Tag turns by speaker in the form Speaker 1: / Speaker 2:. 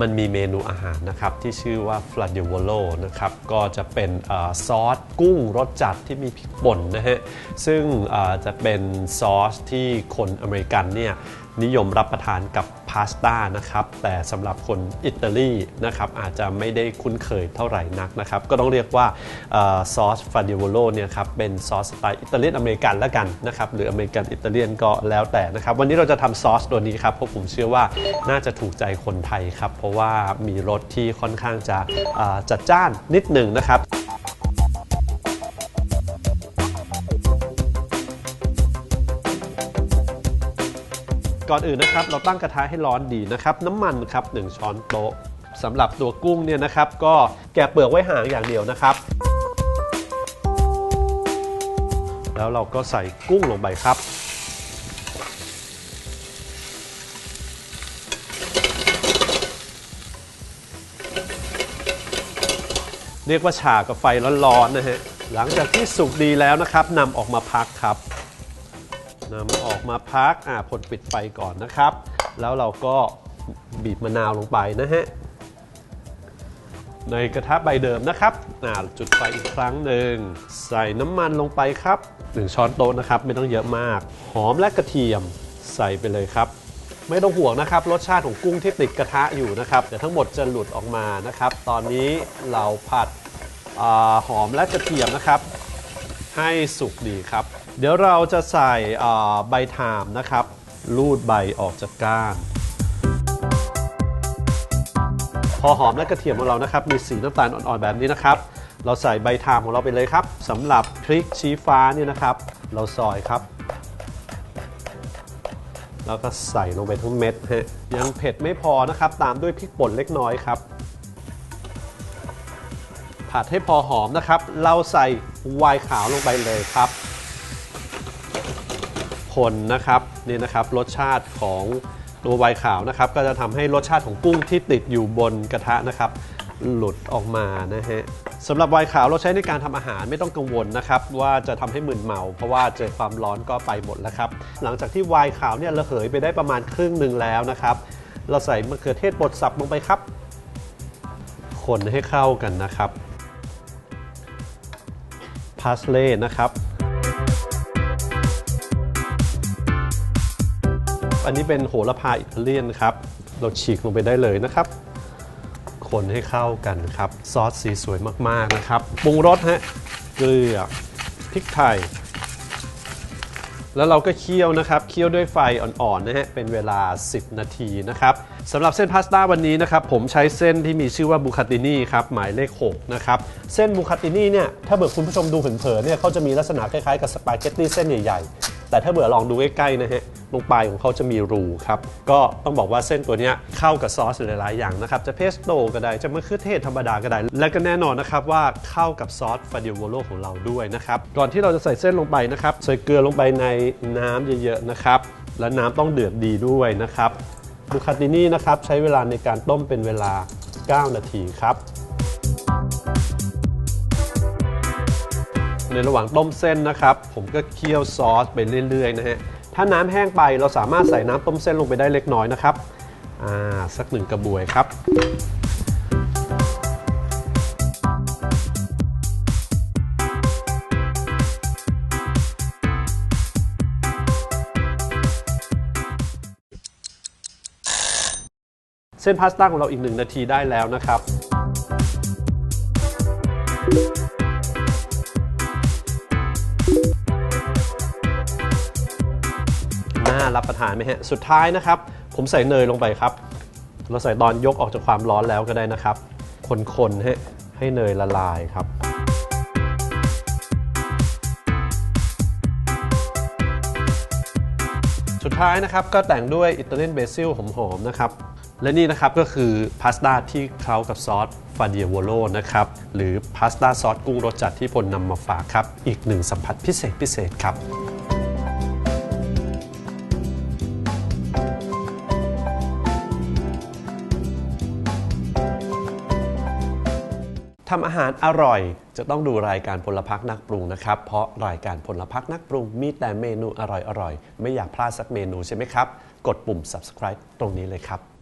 Speaker 1: มันมีเมนูอาหารนะครับ ที่ชื่อว่า f l a d i v o l o นะครับ ก็จะเป็นอซอสกุ้งรสจัดที่มีพริกป่นนะฮะ ซึ่งจะเป็นซอสที่คนอเมริกันเนี่ย นิยมรับประทานกับพาสต้านะครับแต่สำหรับคนอิตาลีนะครับอาจจะไม่ได้คุ้นเคยเท่าไหร่นักนะครับก็ต้องเรียกว่าออซอสฟาดิโวโลเนี่ยครับเป็นซอสสไตล์อิตาเลียนอเมริกันแล้วกันนะครับหรืออเมริกันอิตาเลียนก็แล้วแต่นะครับวันนี้เราจะทำซอสตัวนี้ครับเพราะผมเชื่อว่าน่าจะถูกใจคนไทยครับเพราะว่ามีรสที่ค่อนข้างจะจัดจ้านนิดหนึ่งนะครับ ก่อนอื่นนะครับ เราตั้งกระทะให้ร้อนดีนะครับ น้ำมันครับ1ช้อนโต๊ะสำหรับตัวกุ้งเนี่ยนะครับ ก็แกะเปลือกไว้ห่างอย่างเดียวนะครับ แล้วเราก็ใส่กุ้งลงไปครับ เรียกว่าฉากับไฟร้อนๆนะฮะหลังจากที่สุกดีแล้วนะครับนำออกมาพักครับ นำออกมาพักอ่าผลปิดไฟก่อนนะครับ แล้วเราก็บีบมะนาวลงไปนะฮะในกระทะใบเดิมนะครับอ่าจุดไฟอีกครั้งหนึ่งใส่น้ำมันลงไปครับ1ช้อนโต๊ะนะครับ ไม่ต้องเยอะมาก หอมและกระเทียมใส่ไปเลยครับ ไม่ต้องห่วงนะครับ รสชาติของกุ้งที่ติดกระทะอยู่นะครับเดี๋ยวทั้งหมดจะหลุดออกมานะครับ ตอนนี้เราผัดอหอมและกระเทียมนะครับ ให้สุกดีครับ เดี๋ยวเราจะใส่ใบถามนะครับ รูดใบออกจากก้านพอหอมและกระเทียมของเรานะครับ มีสีน้ำตาลอ่อนๆแบบนี้นะครับ เราใส่ใบถามของเราไปเลยครับสำหรับพริกชี้ฟ้าเนี่ยนะครับ เราซอยครับ แล้วก็ใส่ลงไปทั้งเม็ดฮะยังเผ็ดไม่พอนะครับ ตามด้วยพริกป่นเล็กน้อยครับผัดให้พอหอมนะครับ เราใส่ไวน์ขาวลงไปเลยครับ คนนะครับนี่นะครับรสชาติของตัวไวน์ขาวนะครับ ก็จะทำให้รสชาติของกุ้งที่ติดอยู่บนกระทะนะครับ หลุดออกมานะฮะสำหรับไวน์ขาวเราใช้ในการทำอาหารไม่ต้องกังวลนะครับ ว่าจะทำให้มึนเมา เพราะว่าเจอความร้อนก็ไปหมดแล้วครับ หลังจากที่ไวน์ขาวเนี่ยระเหยไปได้ประมาณครึ่งหนึ่งแล้วนะครับ เราใส่มะเขือเทศบดสับลงไปครับ คนให้เข้ากันนะครับพาสเล่นะครับ อันนี้เป็นโหระพาอิตาเลียนครับ เราฉีกลงไปได้เลยนะครับ คนให้เข้ากันครับ ซอสสีสวยมากๆนะครับ ปรุงรสฮะ เกลือ พริกไทย แล้วเราก็เคี่ยวนะครับ เคี่ยวด้วยไฟอ่อนๆนะฮะ เป็นเวลา 10 นาทีนะครับสำหรับเส้นพาสต้าวันนี้นะครับ ผมใช้เส้นที่มีชื่อว่าบูคาตินีครับ หมายเลข 6 นะครับ เส้นบูคาตินีเนี่ย ถ้าเบื่อคุณผู้ชมดูเผินๆเนี่ยเขาจะมีลักษณะคล้ายๆกับสปาเกตตี้เส้นใหญ่ๆ แต่ถ้าเบื่อลองดูใกล้ๆนะฮะ ตรงปลายของเขาจะมีรูครับ ก็ต้องบอกว่าเส้นตัวนี้เข้ากับซอสหลาย ๆ อย่างนะครับ จะเพสโต้ก็ได้ จะมะเขือเทศธรรมดาก็ได้ และก็แน่นอนนะครับว่าเข้ากับซอสฟาดิโวโลของเราด้วยนะครับ ก่อนที่เราจะใส่เส้นลงไปนะครับ ใส่เกลือลงไปในน้ำเยอะ ๆ นะครับ และน้ำต้องเดือดดีด้วยนะครับบูคาตินี่นะครับใช้เวลาในการต้มเป็นเวลา 9 นาทีครับในระหว่างต้มเส้นนะครับ ผมก็เคี่ยวซอสไปเรื่อย ๆ นะฮะ ถ้าน้ำแห้งไปเราสามารถใส่น้ำต้มเส้นลงไปได้เล็กน้อยนะครับอ่าสักหนึ่งกระบวยครับเส้นพาสต้าของเราอีกหนึ่งนาทีได้แล้วนะครับน่า รับประทานไหมฮะ สุดท้ายนะครับ ผมใส่เนยลงไปครับ เราใส่ตอนยกออกจากความร้อนแล้วก็ได้นะครับ คนๆให้ให้เนยละลายครับ สุดท้ายนะครับก็แต่งด้วยอิตาเลียนเบซิลหอมๆนะครับ และนี่นะครับก็คือพาสต้าที่เคล้ากับซอสฟาเดียโวโลนะครับ หรือพาสต้าซอสกุ้งรสจัดที่พลนำมาฝากครับ อีกหนึ่งสัมผัสพิเศษพิเศษครับ ทำอาหารอร่อย จะต้องดูรายการพลพักนักปรุงนะครับ เพราะรายการพลพักนักปรุงมีแต่เมนูอร่อยๆ ไม่อยากพลาดสักเมนูใช่ไหมครับ กดปุ่ม subscribe ตรงนี้เลยครับ